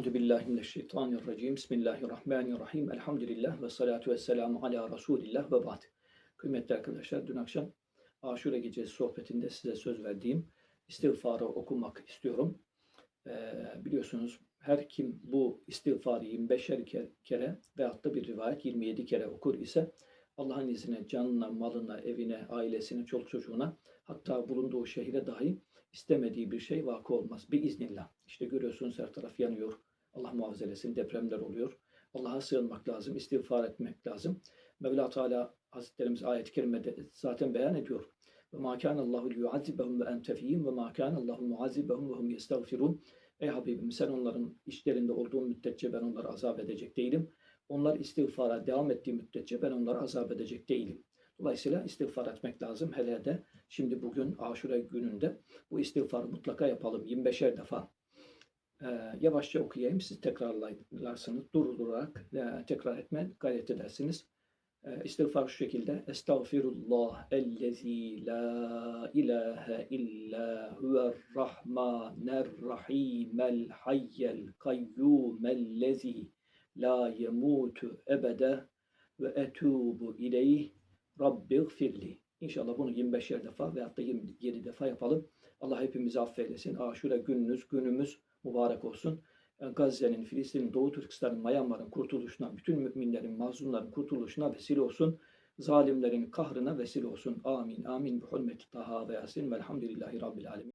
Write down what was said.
Euzu billahi mineşşeytanirracim. Bismillahirrahmanirrahim. Elhamdülillah ve salatu vesselamu ala Resulillah ve ba'd. Kıymetli arkadaşlar, dün akşam Aşure gecesi sohbetinde size söz verdiğim istiğfarı okumak istiyorum. Ee, biliyorsunuz her kim bu istiğfarı 25'er ke- kere veyahut da bir rivayet 27 kere okur ise Allah'ın izniyle canına, malına, evine, ailesine, çoluk çocuğuna hatta bulunduğu şehire dahi istemediği bir şey vakı olmaz. Bir iznillah. İşte görüyorsunuz her taraf yanıyor. Allah muhafaza eylesin. Depremler oluyor. Allah'a sığınmak lazım. istiğfar etmek lazım. Mevla Teala Hazretlerimiz ayet-i kerimede zaten beyan ediyor. Ve ma kana Allahu liyuazibahum ve ente fihim ve ma kana Allahu muazibahum ve hum yestağfirun. Ey Habibim sen onların işlerinde olduğun müddetçe ben onları azap edecek değilim. Onlar istiğfara devam ettiği müddetçe ben onları azap edecek değilim. Dolayısıyla istiğfar etmek lazım. Hele de şimdi bugün Aşure gününde bu istiğfarı mutlaka yapalım 25'er defa. Ee, yavaşça okuyayım. Siz tekrarlarsınız. Durdurarak e, tekrar etme gayret edersiniz. Ee, istiğfar şu şekilde. Estağfirullah ellezî la ilahe illa huver rahmaner rahimel hayyel kayyumellezî la yemutu ebede ve etubu ileyh Rabbi gfirli. İnşallah bunu 25'er defa veyahut da 27 defa yapalım. Allah hepimizi affeylesin. Aşure gününüz, günümüz mübarek olsun. Gazze'nin, Filistin'in, Doğu Türkistan'ın, Myanmar'ın kurtuluşuna, bütün müminlerin, mazlumların kurtuluşuna vesile olsun. Zalimlerin kahrına vesile olsun. Amin. Amin. Bi hurmeti Taha ve Yasin. Velhamdülillahi Rabbil Alemin.